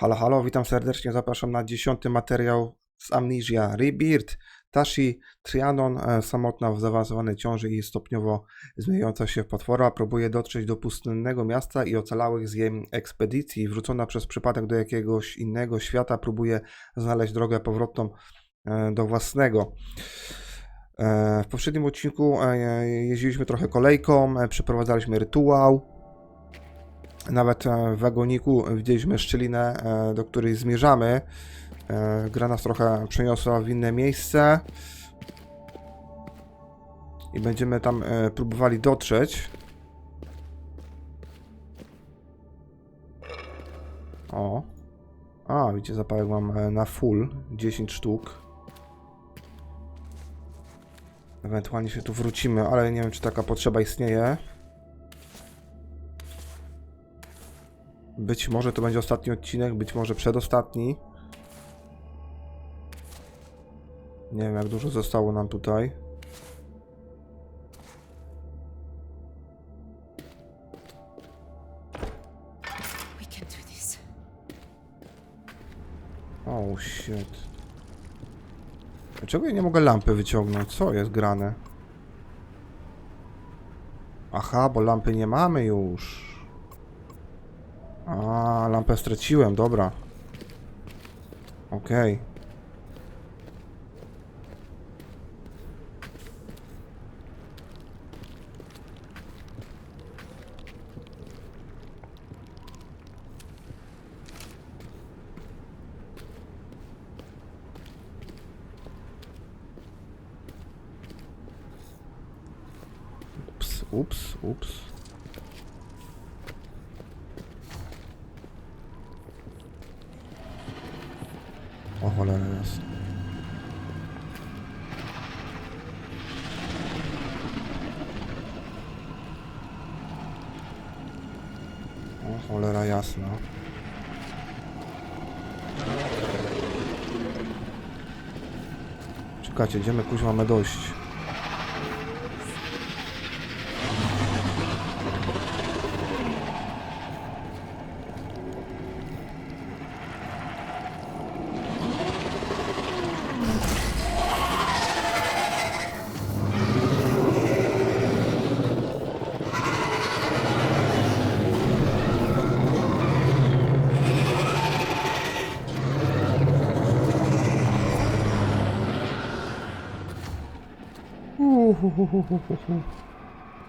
Halo, halo, witam serdecznie, zapraszam na dziesiąty materiał z Amnesia Rebirth. Tashi Trianon, e, samotna w zaawansowanej ciąży i stopniowo zmieniająca się w potwora, próbuje dotrzeć do pustynnego miasta i ocalałych z jej ekspedycji. Wrzucona przez przypadek do jakiegoś innego świata, próbuje znaleźć drogę powrotną e, do własnego. E, W poprzednim odcinku jeździliśmy trochę kolejką, przeprowadzaliśmy rytuał. Nawet e, w wagoniku widzieliśmy szczelinę, e, do której zmierzamy. E, Gra nas trochę przeniosła w inne miejsce. I będziemy tam próbowali dotrzeć. O. A, widzicie, zapałek mam na full. 10 sztuk. Ewentualnie się tu wrócimy, ale nie wiem, czy taka potrzeba istnieje. Być może to będzie ostatni odcinek, być może przedostatni. Nie wiem, jak dużo zostało nam tutaj. Oh shit. Dlaczego ja nie mogę lampy wyciągnąć? Co jest grane? Aha, bo lampy nie mamy już. A, lampę straciłem, dobra. Okej. Ups, ups, ups. Jest. O cholera jasna. Czekajcie, gdzie my kuźwa mamy dojść?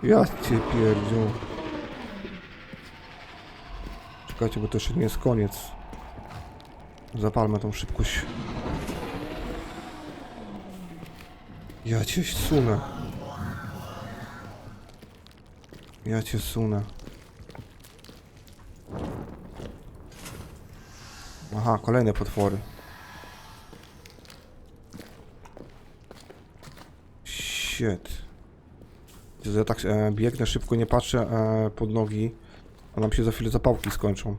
Ja cię pierdziu. Czekajcie, bo to jeszcze nie jest koniec. Zapalmy tą szybkość. Ja cię sunę. Ja cię sunę. Aha, kolejne potwory. Shit. Ja tak e, biegnę szybko, nie patrzę e, pod nogi, a nam się za chwilę zapałki skończą.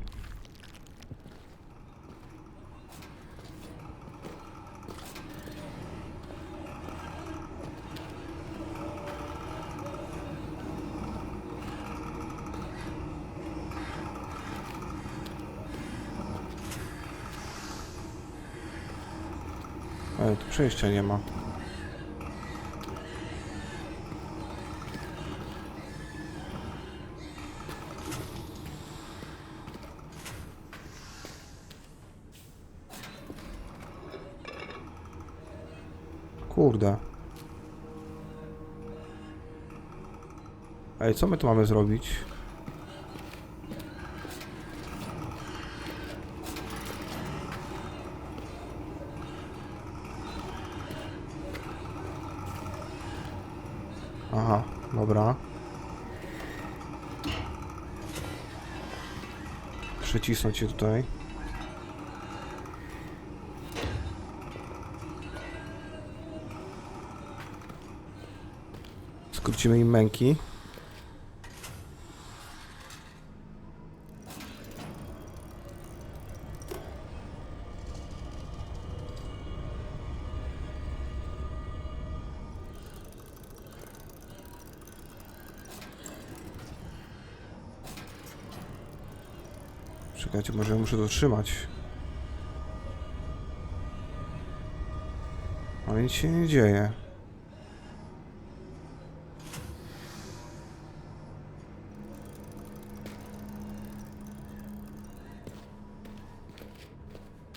Ej, tu przejścia nie ma. Co my tu mamy zrobić? Aha, dobra. Przycisnąć się tutaj. Skrócimy im męki. muszę to trzymać. Nic się nie dzieje.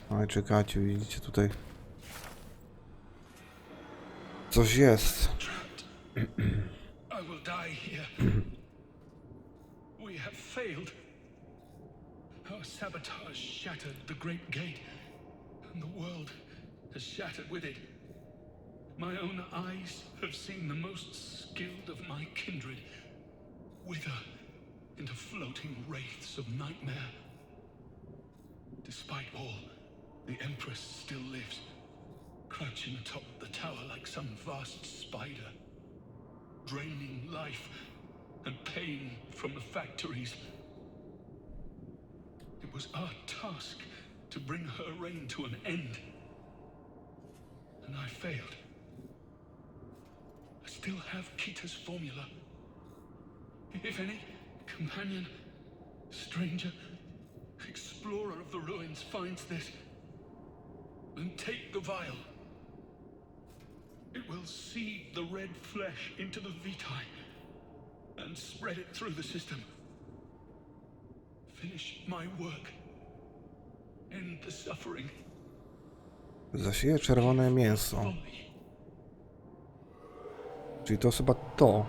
Ale czekacie, widzicie tutaj. Coś jest. I will die here. We have failed. Sabotage shattered the great gate, and the world has shattered with it. My own eyes have seen the most skilled of my kindred wither into floating wraiths of nightmare. Despite all, the Empress still lives, crouching atop the tower like some vast spider draining life and pain from the factories. It was our task to bring her reign to an end. And I failed. I still have Kita's formula. If any companion, stranger, explorer of the ruins finds this, then take the vial. It will seed the red flesh into the Vitae and spread it through the system. Zasieje czerwone mięso. Czyli to chyba to.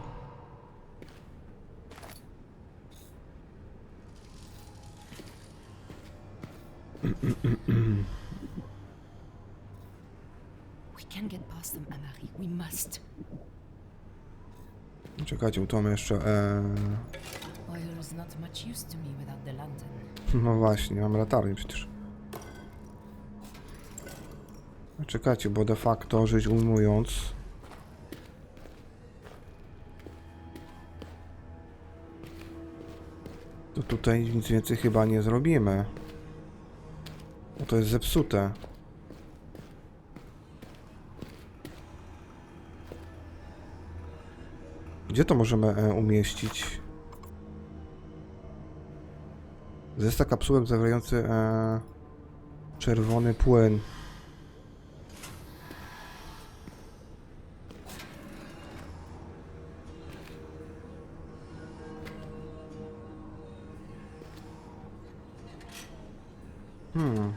We can get past them, Amari. We must. Czekajcie, tu mamy jeszcze. E... Is not much use to me without the lantern. No właśnie, mam latarnię przecież. Czekajcie, bo de facto rzecz ujmując. To tutaj nic więcej chyba nie zrobimy. Bo to jest zepsute. Gdzie to możemy e, umieścić? Zestaw kapsułek zawierający e, czerwony płyn. Hmm.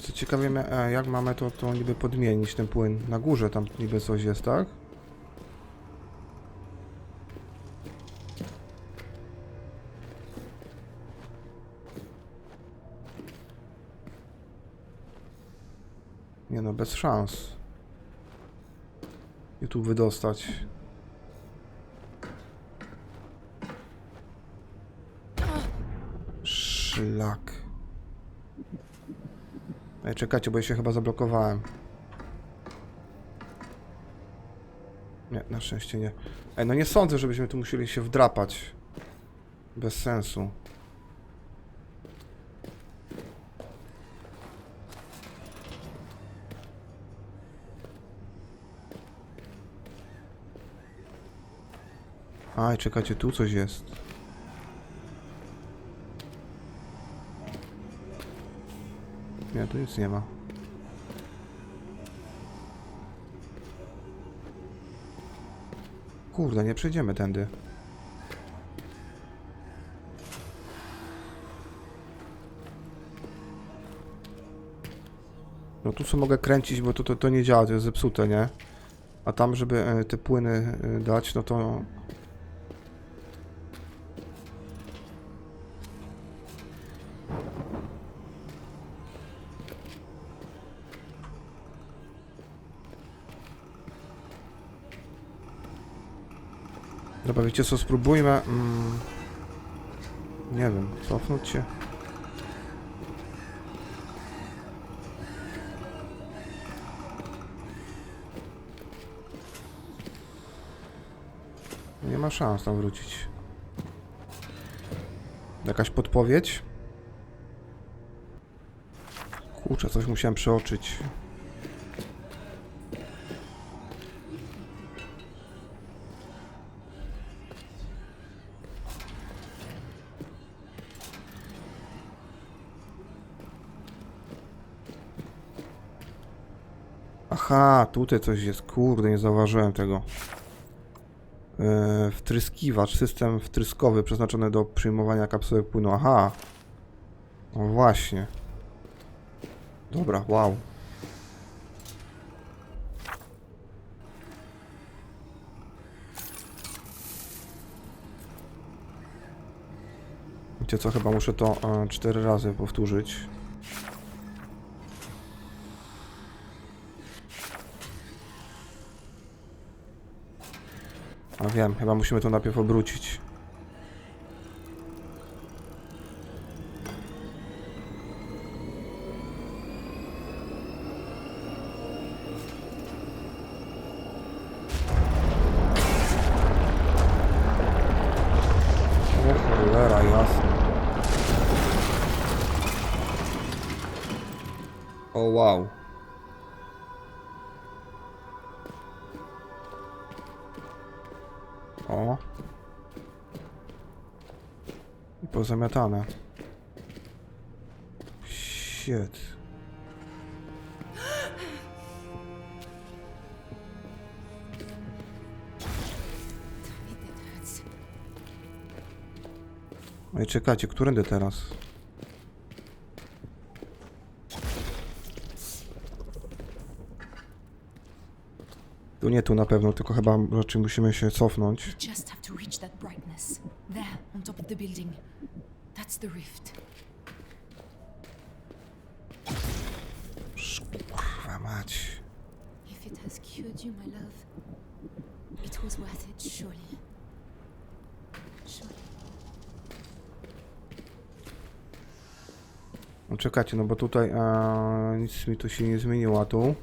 Co ciekawie, ma- e, jak mamy to, to niby podmienić ten płyn? Na górze tam niby coś jest, tak? Bez szans. Je tu wydostać. Szlak. Ej, czekajcie, bo ja się chyba zablokowałem. Nie, na szczęście nie. Ej, no nie sądzę, żebyśmy tu musieli się wdrapać. Bez sensu. Aj, czekajcie, tu coś jest. Nie, tu nic nie ma. Kurde, nie przejdziemy tędy. No tu sobie mogę kręcić, bo to, to, to nie działa, to jest zepsute, nie? A tam, żeby e, te płyny e, dać, no to... Dobra, wiecie co, spróbujmy... Mm, nie wiem, cofnąć się. Nie ma szans tam wrócić. Jakaś podpowiedź? Kurczę, coś musiałem przeoczyć. Aha, tutaj coś jest. Kurde, nie zauważyłem tego. Yy, wtryskiwacz, system wtryskowy przeznaczony do przyjmowania kapsułek płynu. Aha. O właśnie. Dobra, wow. Wiecie co, chyba muszę to e, cztery razy powtórzyć. A wiem, chyba musimy to najpierw obrócić. O wow. O. I pozamiatane. Shit. No i czekajcie, którędy teraz? Nie tu na pewno, tylko chyba raczej musimy się cofnąć. Just have to reach that brightness. There, on top of the building. That's the rift. Kurwa mać. If it has cured you, my love, it was worth it, surely. Surely. No czekajcie, no bo tutaj e, nic mi tu się nie zmieniło, a tu?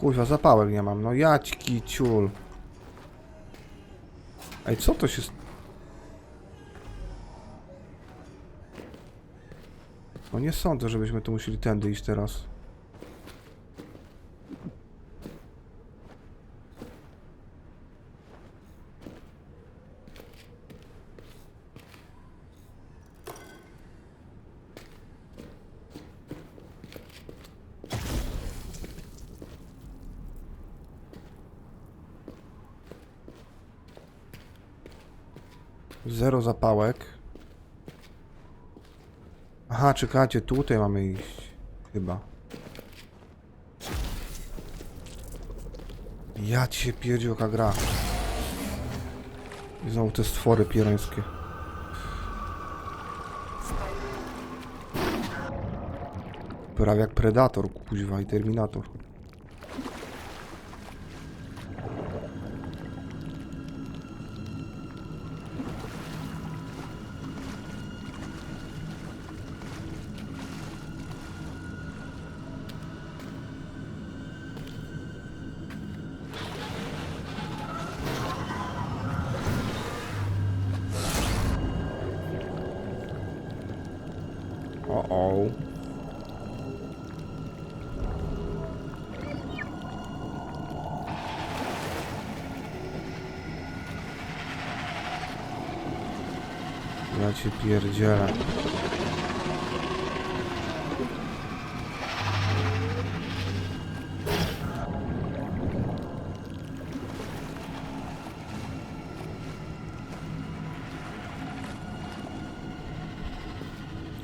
Kurwa, zapałek nie mam, no jaćki ciul. Ej, co to się... No nie sądzę, żebyśmy tu musieli tędy iść teraz. Zapałek. Aha, czekajcie, tutaj mamy iść. Chyba. Ja ci się pierdził jaka gra. I znowu te stwory pierońskie. Prawie jak Predator, kuźwa i Terminator.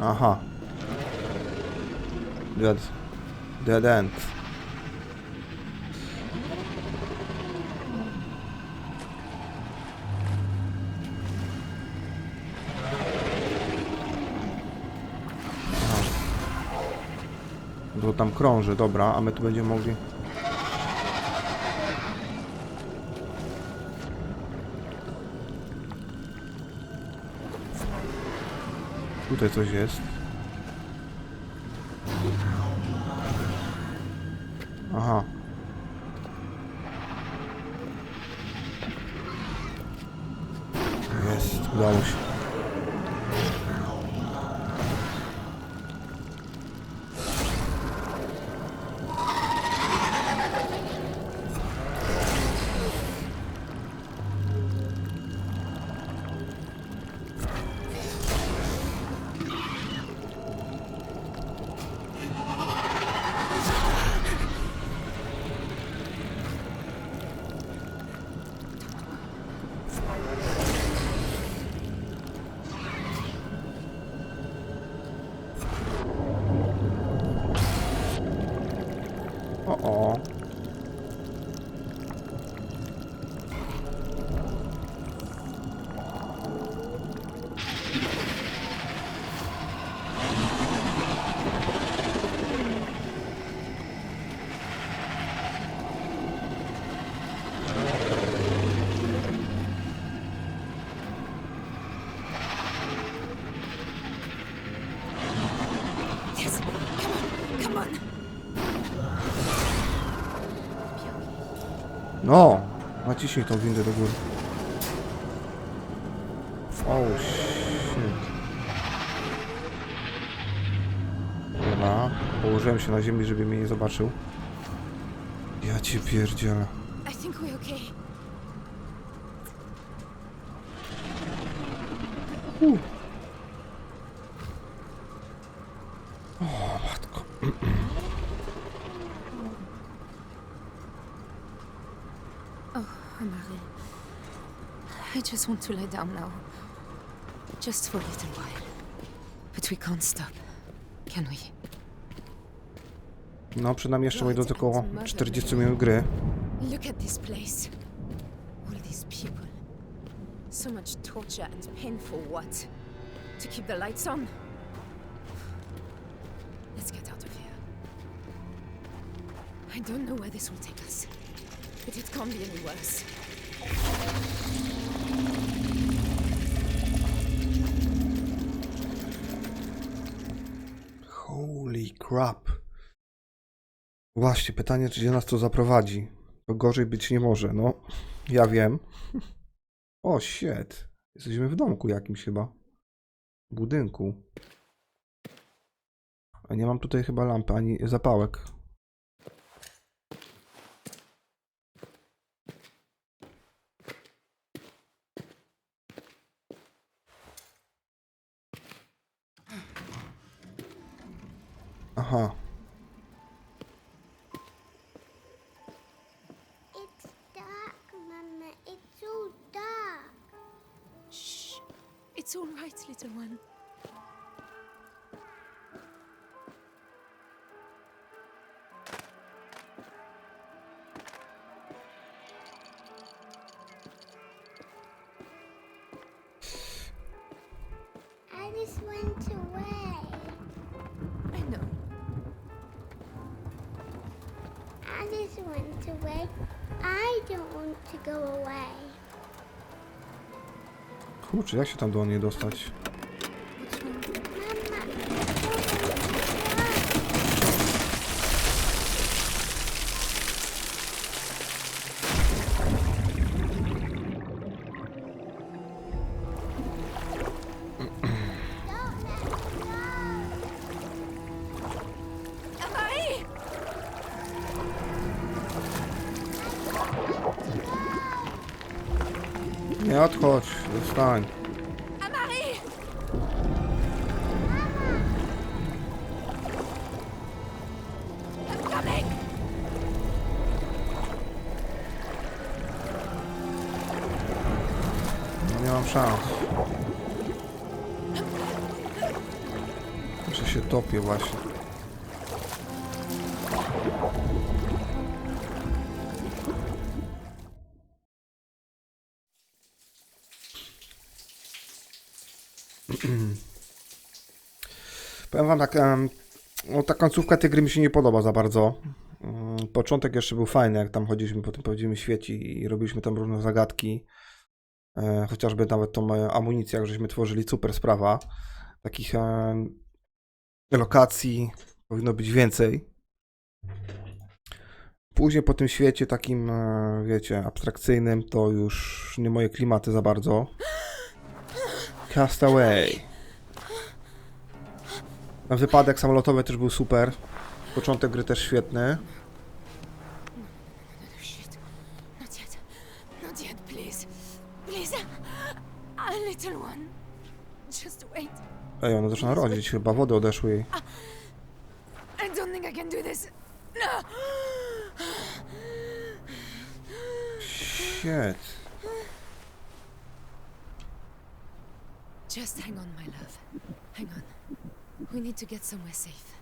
Aha. Dead. Dead end. Aha. Bo tam krąży, dobra, a my tu będziemy mogli... Tutaj coś jest. Aha. Jest, udało się. No! Naciśnij tą windę do góry. Oh shit. Dobra. Położyłem się na ziemi, żeby mnie nie zobaczył. Ja cię pierdzielę. I think we're okay. O matko. Amari. I just want to lie down now. Just for a little while. But we can't stop. Can we? No, przed nami jeszcze, moi drodzy, około 40 minut gry. Look at this place. All these people. So much torture and pain for what? To keep the lights on? Let's get out of here. I don't know where this will take us, but it can't be any worse. Crap. Właśnie, pytanie, czy gdzie nas to zaprowadzi. To gorzej być nie może, no. Ja wiem. O, shit. Jesteśmy w domku jakimś chyba. Budynku. A nie mam tutaj chyba lampy, ani zapałek. Aha. It's dark, Mama. It's so dark. Shh. It's all right, little one. Alice went away. Alice went away. I don't want to go away. Kurczę, jak się tam do niej dostać? Nie odchodź, zostań. No nie mam szans. Że się topię właśnie. Powiem tak, no ta końcówka tej gry mi się nie podoba za bardzo. Mm, Początek jeszcze był fajny, jak tam chodziliśmy po tym podziemie świeci i robiliśmy tam różne zagadki. E, chociażby nawet tą e, amunicję, jak żeśmy tworzyli, super sprawa. Takich lokacji powinno być więcej. Później po tym świecie takim, e, wiecie, abstrakcyjnym, to już nie moje klimaty za bardzo. Castaway. Ten wypadek samolotowy też był super. Początek gry też świetny. Ej, ona zaczyna rodzić, chyba wody odeszły jej. I don't think I can do this. No! Shit. Just hang on, my love. Hang on. We need to get somewhere safe.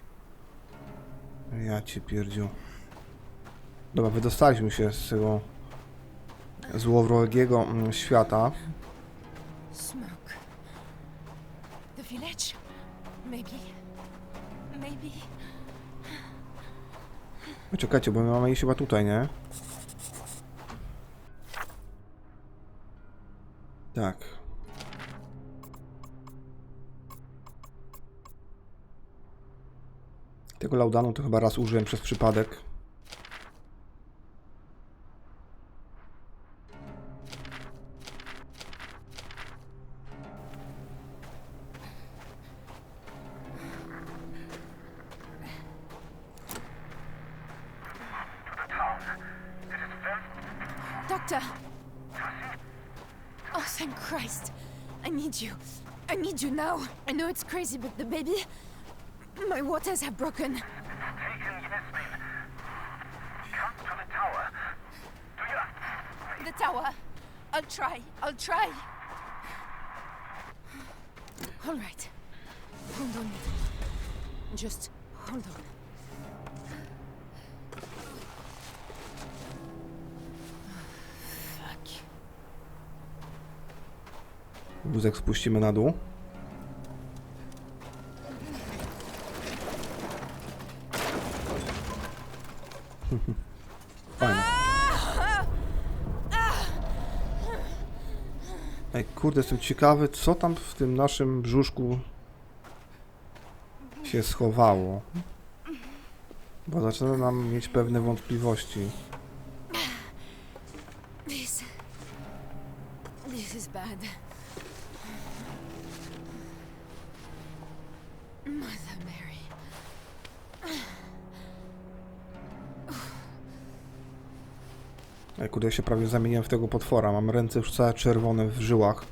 Ja cię pierdziu. Dobra, wydostaliśmy się z tego złowrogiego mm, świata. Smoke. The village? Maybe. Maybe. Czekajcie, bo my mamy iść chyba tutaj, nie? Tak. Tego laudanu to chyba raz użyłem przez przypadek. Doctor! Oh, Christ. I need you. I need you now. I know it's crazy, but the baby. My waters have broken. Taken Yasmin. Come to the tower. Do you... The tower. I'll try. I'll try. All right. Hold on. Just hold on. Fuck. Wózek spuścimy na dół. Fajne. Ej, kurde, jestem ciekawy, co tam w tym naszym brzuszku się schowało. Bo zaczyna nam mieć pewne wątpliwości. This. This is bad. Kurde, ja się prawie zamieniłem w tego potwora. Mam ręce już całe czerwone w żyłach.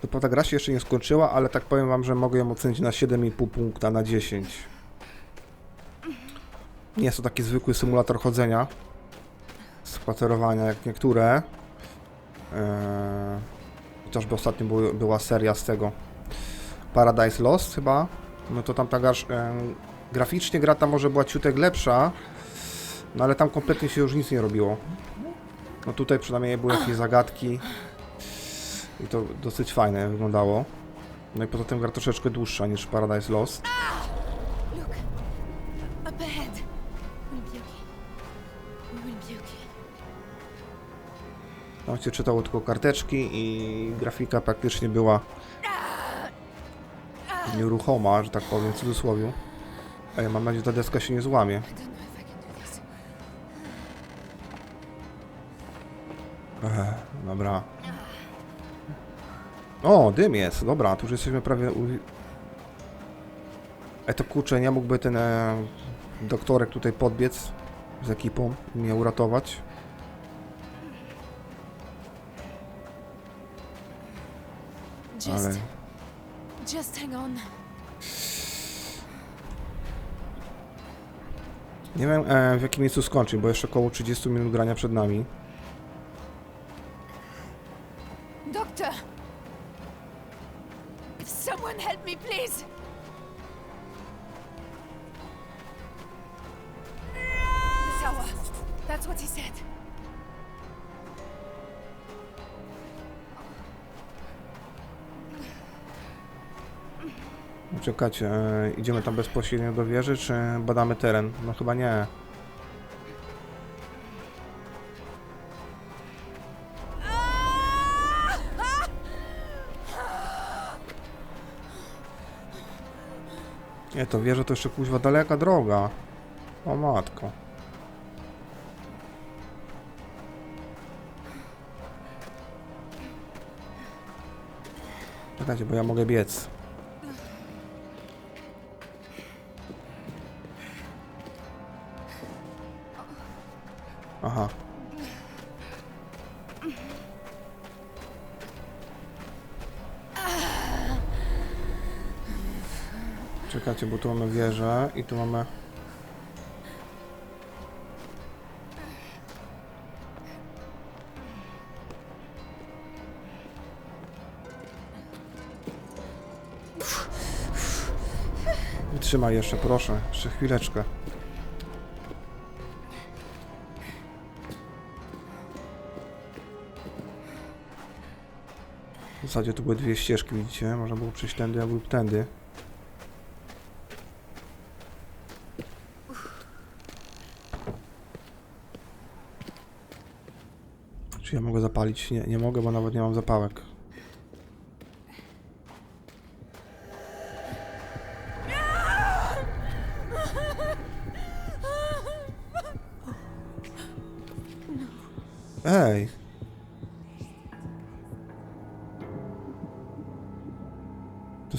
To prawda, gra się jeszcze nie skończyła, ale tak powiem wam, że mogę ją ocenić na 7,5 punkta na 10. Nie jest to taki zwykły symulator chodzenia, spacerowania jak niektóre. Eee, chociażby ostatnio była seria z tego Paradise Lost chyba. No to tam aż e, graficznie gra tam może była ciutek lepsza, no ale tam kompletnie się już nic nie robiło. No tutaj przynajmniej były jakieś zagadki i to dosyć fajne wyglądało. No i poza tym gra troszeczkę dłuższa niż Paradise Lost. Tam się czytało tylko karteczki i grafika praktycznie była nieruchoma, że tak powiem w cudzysłowie. A ja mam nadzieję, że ta deska się nie złamie. Ech, dobra. O, dym jest. Dobra, tu już jesteśmy prawie u... E to kurczę, nie mógłby ten e, doktorek tutaj podbiec z ekipą i mnie uratować. Ale Just hang on. nie wiem e, w jakim miejscu skończyć, bo jeszcze około 30 minut grania przed nami. Doctor! Someone help me, please! That's what he said. Czekajcie, e, idziemy tam bezpośrednio do wieży, czy badamy teren? No chyba nie. Nie, to wieża to jeszcze kuźwa daleka droga. O matko. Czekajcie, bo ja mogę biec. Aha. Czekajcie, bo tu mamy wieżę i tu mamy... Wytrzymaj jeszcze, proszę. Jeszcze chwileczkę. W zasadzie tu były dwie ścieżki, widzicie? Można było przejść tędy lub tędy. Czy ja mogę zapalić? Nie, nie mogę, bo nawet nie mam zapałek. Ej!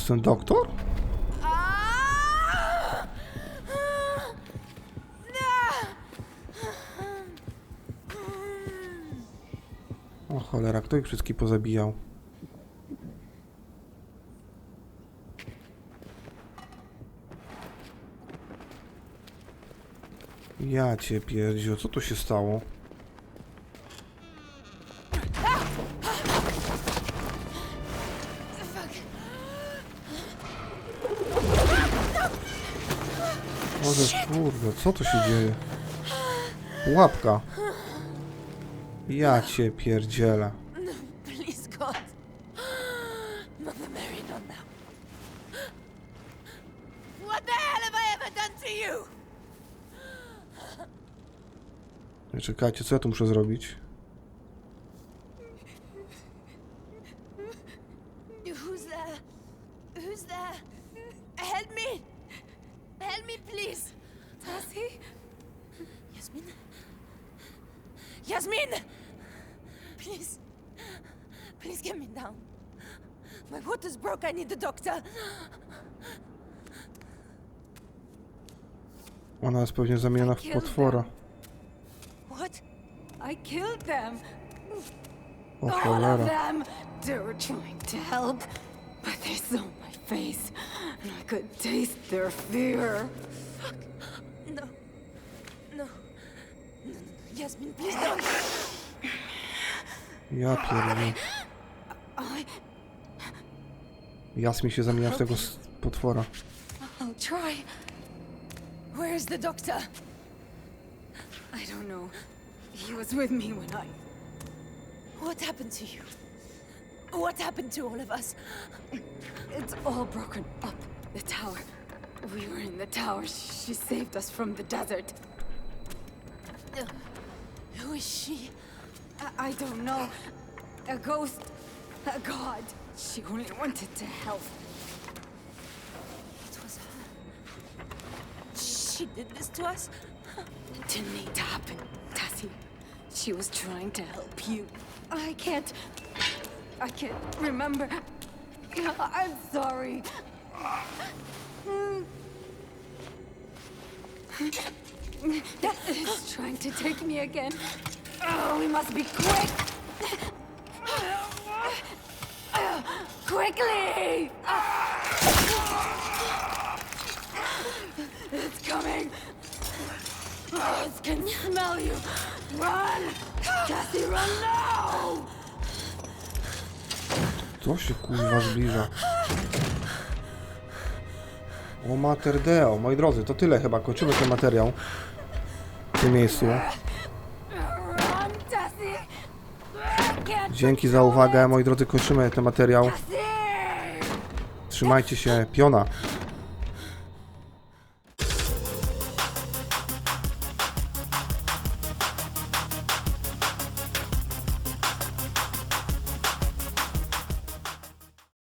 Ten doktor? O cholera, kto ich wszystkich pozabijał? Ja cię pierdziu, co tu się stało? Może kurde, co tu się dzieje? Łapka. Ja cię pierdzielę. To? Ej, Czekajcie, co ja tu muszę zrobić? Who's there? Who's there? Help me! Help me, please! Tassie? Yasmin? Yasmin! Please. Please get me down. My water's broke. I need the doctor. Jest pewnie w potwora. What? I killed them. O cholera. them. They were trying to help, but they saw my face, and I could taste their fear. No. No. No. Yasmin, please don't. Ja pierdolę. Jasmin się zamienia w tego potwora. I'll try. Where's the doctor? I don't know. He was with me when I. What happened to you? What happened to all of us? It's all broken up. The tower. We were in the tower. She saved us from the desert. Uh, Who is she? I, I don't know. A ghost. A god. She only wanted to help. It was her. She did this to us? It didn't need to happen, Tassie. She was trying to help you. I can't. I can't remember. I'm sorry. It's trying to take me again. Oh, we must be quick. Quickly! Coming. Can smell you. Run! Cassie, run now! Co się kurwa zbliża? O Mater Deo, moi drodzy, to tyle chyba. Kończymy ten materiał w tym miejscu. Dzięki za uwagę, moi drodzy, kończymy ten materiał. Trzymajcie się, piona.